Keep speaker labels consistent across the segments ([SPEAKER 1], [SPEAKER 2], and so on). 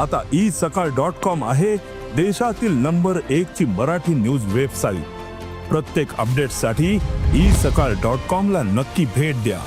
[SPEAKER 1] आता ई सकाळ dot com आहे देशातील नंबर एक ची मराठी न्यूज वेबसाईट. प्रत्येक अपडेटसाठी ई सकाळ डॉट कॉम ला नक्की भेट द्या.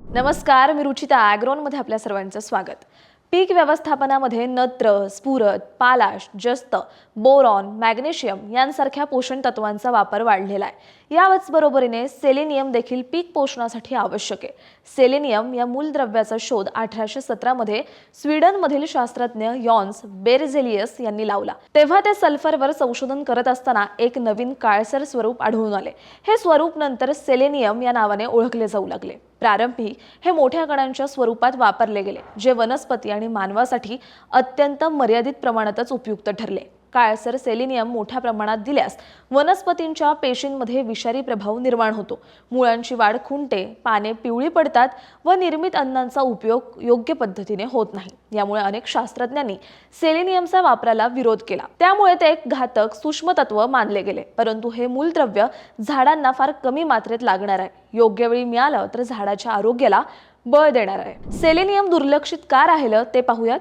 [SPEAKER 2] नमस्कार मी रुचिता ॲग्रोनमध्ये आपल्या सर्वांचं स्वागत. पीक व्यवस्थापनामध्ये नत्र स्फुरद पालाश जस्त बोरॉन मॅग्नेशियम यांसारख्या पोषण तत्वांचा वापर वाढलेला आहे. याच बरोबरीने सेलेनियम देखील पीक पोषणासाठी आवश्यक आहे. सेलेनियम या मूलद्रव्याचा शोध अठराशे सतरामध्ये स्वीडनमधील शास्त्रज्ञ यॉन्स बेरझेलियस यांनी लावला. तेव्हा ते सल्फरवर संशोधन करत असताना एक नवीन काळसर स्वरूप आढळून आले. हे स्वरूप नंतर सेलेनियम या नावाने ओळखले जाऊ लागले. प्रारंभी हे मोठ्या कणांच्या स्वरूपात वापरले गेले जे वनस्पती आणि मानवासाठी अत्यंत मर्यादित प्रमाणातच उपयुक्त ठरले. काळसर सेलेनियम मोठ्या प्रमाणात दिल्यास वनस्पतींच्या पेशींमध्ये विषारी प्रभाव निर्माण होतो. मुळांची वाढ खुंटे पाने पिवळी पडतात व निर्मित अन्नांचा उपयोग योग्य पद्धतीने होत नाही. यामुळे अनेक शास्त्रज्ञांनी सेलिनियमचा वापराला विरोध केला. त्यामुळे ते एक घातक सूक्ष्म तत्व मानले गेले. परंतु हे मूलद्रव्य झाडांना फार कमी मात्रेत लागणार आहे. योग्य वेळी मिळालं तर झाडाच्या आरोग्याला बळ देणार आहे. सेलेनियम दुर्लक्षित का राहिलं ते पाहूयात.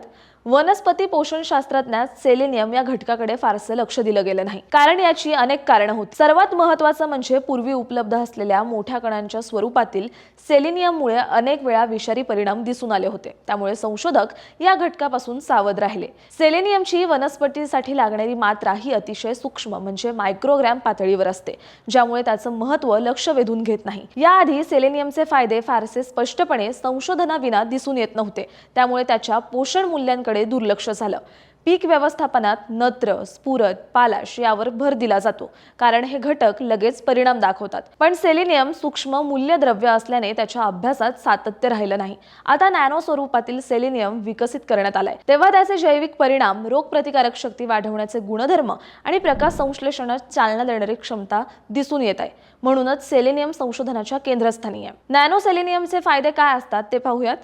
[SPEAKER 2] वनस्पती पोषण शास्त्रज्ञात सेलेनियम या घटकाकडे फारसं लक्ष दिलं गेलं नाही. कारण याची अनेक कारणं होत. सर्वात महत्वाचं म्हणजे पूर्वी उपलब्ध असलेल्या मोठ्या कणांच्या स्वरूपातील सेलेनियममुळे अनेक वेळा विषारी परिणाम दिसून आले होते. त्यामुळे संशोधक या घटकापासून सावध राहिले. सेलेनियमची वनस्पतीसाठी लागणारी मात्रा ही अतिशय सूक्ष्म म्हणजे मायक्रोग्रॅम पातळीवर असते ज्यामुळे त्याचं महत्त्व लक्ष वेधून घेत नाही. याआधी सेलेनियमचे फायदे फारसे स्पष्टपणे संशोधनाविना दिसून येत नव्हते. त्यामुळे त्याच्या पोषण मूल्यांकडे दुर्लक्ष झालं. पीक व्यवस्थापनात नत्र स्फुरद पालाश यावर भर दिला जातो. कारण हे घटक लगेच परिणाम दाखवतात. पण सेलेनियम सूक्ष्म मूल्यद्रव्य असल्याने त्याच्या अभ्यासात सातत्य राहिलं नाही. आता नॅनो स्वरूपातील सेलेनियम विकसित करण्यात आलाय. तेव्हा त्याचे जैविक परिणाम रोगप्रतिकारक शक्ती वाढवण्याचे गुणधर्म आणि प्रकाश संश्लेषणात चालना देणारी क्षमता दिसून येत आहे. म्हणूनच सेलेनियम संशोधनाच्या केंद्रस्थानी आहे. नॅनो सेलेनियमचे फायदे काय असतात ते पाहूयात.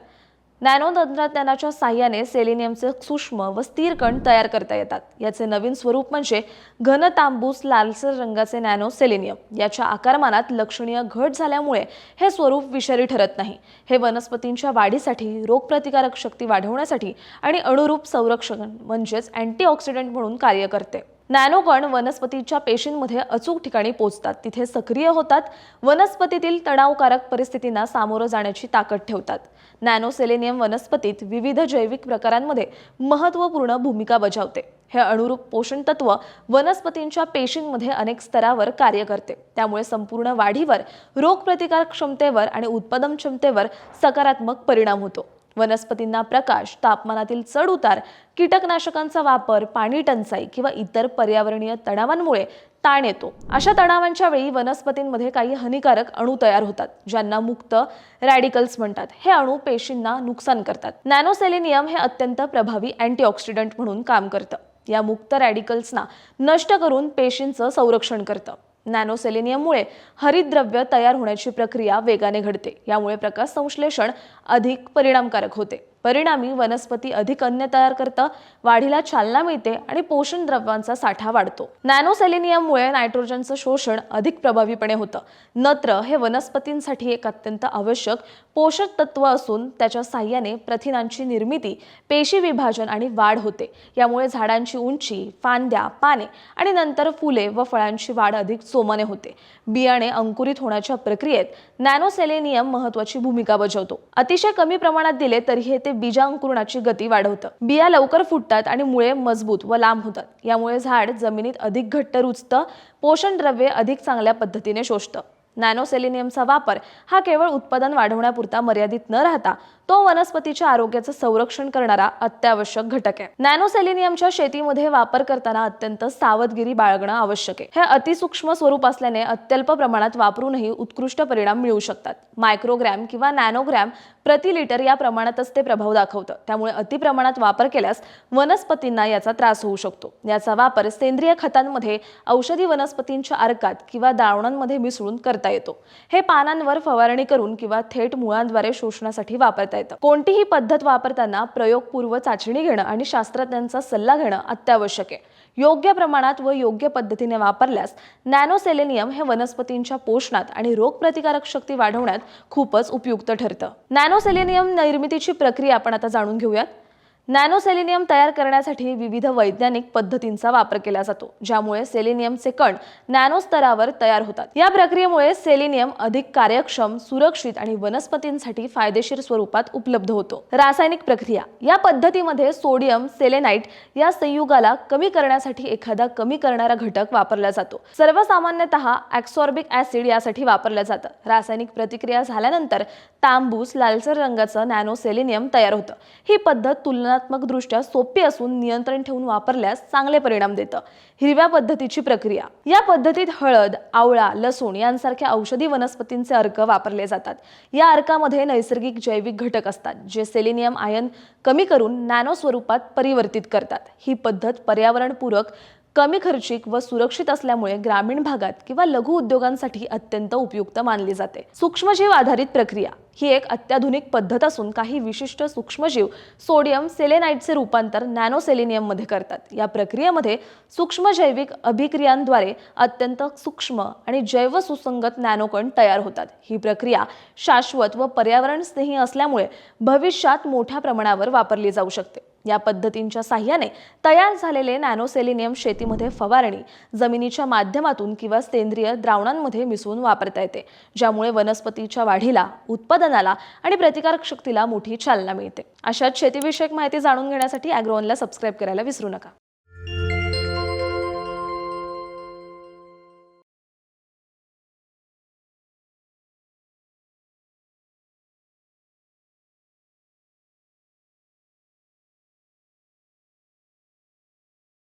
[SPEAKER 2] नॅनो तंत्रज्ञानाच्या साह्याने सेलेनियमचे सूक्ष्म व स्थिर कण तयार करता येतात. याचे नवीन स्वरूप म्हणजे घन तांबूस लालसर रंगाचे नॅनो सेलेनियम. याच्या आकारमानात लक्षणीय घट झाल्यामुळे हे स्वरूप विषारी ठरत नाही. हे वनस्पतींच्या वाढीसाठी रोगप्रतिकारक शक्ती वाढवण्यासाठी आणि अणुरूप संरक्षण म्हणजेच अँटीऑक्सिडंट म्हणून कार्य करते. नॅनोकण वनस्पतीच्या पेशींमध्ये अचूक ठिकाणी पोचतात. तिथे सक्रिय होतात. वनस्पतीतील तणावकारक परिस्थितींना सामोरं जाण्याची ताकद ठेवतात. नॅनोसेलेनियम वनस्पतीत विविध जैविक प्रकारांमध्ये महत्त्वपूर्ण भूमिका बजावते. हे अणुरूप पोषण तत्व वनस्पतींच्या पेशींमध्ये अनेक स्तरावर कार्य करते. त्यामुळे संपूर्ण वाढीवर रोगप्रतिकार क्षमतेवर आणि उत्पादन क्षमतेवर सकारात्मक परिणाम होतो. वनस्पतींना प्रकाश तापमानातील चढ उतार कीटकनाशकांचा वापर पाणी टंचाई किंवा इतर पर्यावरणीय तणावांमुळे ताण येतो. अशा तणावांच्या वेळी वनस्पतींमध्ये काही हानिकारक अणू तयार होतात ज्यांना मुक्त रॅडिकल्स म्हणतात. हे अणू पेशींना नुकसान करतात. नॅनोसेलेनियम हे अत्यंत प्रभावी अँटीऑक्सिडंट म्हणून काम करतं. या मुक्त रॅडिकल्सना नष्ट करून पेशींचं संरक्षण करतं. नॅनोसेलेनियममुळे हरितद्रव्य तयार होण्याची प्रक्रिया वेगाने घडते. यामुळे प्रकाश संश्लेषण अधिक परिणामकारक होते. परिणामी वनस्पती अधिक अन्न तयार करतं वाढीला चालना मिळते आणि पोषण द्रव्यांचा साठा वाढतो. नॅनोसेलेनियममुळे नायट्रोजनचं शोषण अधिक प्रभावीपणे होतं. नत्र हे वनस्पतींसाठी एक अत्यंत आवश्यक पोषक तत्व असून त्याच्या साह्याने प्रथिनांची निर्मिती पेशी विभाजन आणि वाढ होते. यामुळे झाडांची उंची फांद्या पाने आणि नंतर फुले व फळांची वाढ अधिक सोमाने होते. बियाणे अंकुरित होण्याच्या प्रक्रियेत नॅनोसेलेनियम महत्वाची भूमिका बजावतो. अतिशय कमी प्रमाणात दिले तरी हे ते बीजांकुरणाची गती वाढवतं. बिया लवकर फुटतात आणि मुळे मजबूत व लांब होतात. यामुळे झाड जमिनीत अधिक घट्ट रुजतं पोषण द्रव्ये अधिक चांगल्या पद्धतीने शोषतं. नॅनोसेलेनियमचा वापर हा केवळ उत्पादन वाढवण्यापुरता मर्यादित न राहता तो वनस्पतीच्या आरोग्याचं संरक्षण करणारा अत्यावश्यक घटक आहे. नॅनोसेलेनियमच्या शेतीमध्ये वापर करताना अत्यंत सावधगिरी बाळगणं आवश्यक आहे. हे अतिसूक्ष्म स्वरूप असल्याने अत्यल्प प्रमाणात वापरूनही उत्कृष्ट परिणाम मिळू शकतात. मायक्रोग्रॅम किंवा नॅनोग्रॅम प्रति लिटर या प्रमाणातच ते प्रभाव दाखवतं. त्यामुळे अति प्रमाणात वापर केल्यास वनस्पतींना याचा त्रास होऊ शकतो. याचा वापर सेंद्रिय खतांमध्ये औषधी वनस्पतींच्या अर्कात किंवा दावणांमध्ये मिसळून करता येतो. हे पानांवर फवारणी करून किंवा थेट मुळांद्वारे शोषणासाठी करता येतं. कोणतीही पद्धत वापरताना प्रयोगपूर्व चाचणी घेणं आणि शास्त्रज्ञांचा सल्ला घेणं अत्यावश्यक आहे. योग्य प्रमाणात व योग्य पद्धतीने वापरल्यास नॅनोसेलेनियम हे वनस्पतींच्या पोषणात आणि रोगप्रतिकारक शक्ती वाढवण्यात खूपच उपयुक्त ठरतं. नॅनोसेलेनियम निर्मितीची प्रक्रिया आपण आता जाणून घेऊयात. नॅनो सेलिनियम तयार करण्यासाठी विविध वैज्ञानिक पद्धतींचा वापर केला जातो ज्यामुळे सेलिनियमचे कण नॅनो स्तरावर तयार होतात. या प्रक्रियेमुळे सेलेनियम अधिक कार्यक्षम सुरक्षित आणि वनस्पतींसाठी फायदेशीर स्वरूपात उपलब्ध होतो. रासायनिक प्रक्रिया. या पद्धतीमध्ये सोडियम सेलेनाइट या संयुगाला कमी करण्यासाठी एखादा कमी करणारा घटक वापरला जातो. सर्वसामान्यतः ऍक्सॉर्बिक ऍसिड यासाठी वापरलं जातं. रासायनिक प्रतिक्रिया झाल्यानंतर तांबूस लालसर रंगाचं नॅनो सेलिनियम तयार होतं. ही पद्धत तुलना दृष्ट्या सोपी असून नियंत्रण ठेवून वापरल्यास चांगले परिणाम देतं. हिरव्या पद्धतीची प्रक्रिया. या पद्धतीत हळद आवळा लसूण यांसारख्या औषधी वनस्पतींचे अर्क वापरले जातात. या अर्कामध्ये नैसर्गिक जैविक घटक असतात जे सेलेनियम आयन कमी करून नॅनो स्वरूपात परिवर्तित करतात. ही पद्धत पर्यावरणपूरक कमी खर्चिक व सुरक्षित असल्यामुळे ग्रामीण भागात किंवा लघु उद्योगांसाठी अत्यंत उपयुक्त मानली जाते. सूक्ष्मजीव आधारित प्रक्रिया ही एक अत्याधुनिक पद्धत असून काही विशिष्ट सूक्ष्मजीव सोडियम सेलेनाइटचे रूपांतर नॅनो सेलेनियममध्ये करतात. या प्रक्रियेमध्ये सूक्ष्म जैविक अभिक्रियांद्वारे अत्यंत सूक्ष्म आणि जैव सुसंगत नॅनोकण तयार होतात. ही प्रक्रिया शाश्वत व पर्यावरण स्नेही असल्यामुळे भविष्यात मोठ्या प्रमाणावर वापरली जाऊ शकते. या पद्धतींच्या साह्याने तयार झालेले नॅनोसेलेनियम शेतीमध्ये फवारणी जमिनीच्या माध्यमातून किंवा सेंद्रिय द्रावणांमध्ये मिसळून वापरता येते ज्यामुळे वनस्पतीच्या वाढीला उत्पादनाला आणि प्रतिकारक शक्तीला मोठी चालना मिळते. अशाच शेतीविषयक माहिती जाणून घेण्यासाठी अॅग्रोनला सबस्क्राईब करायला विसरू नका.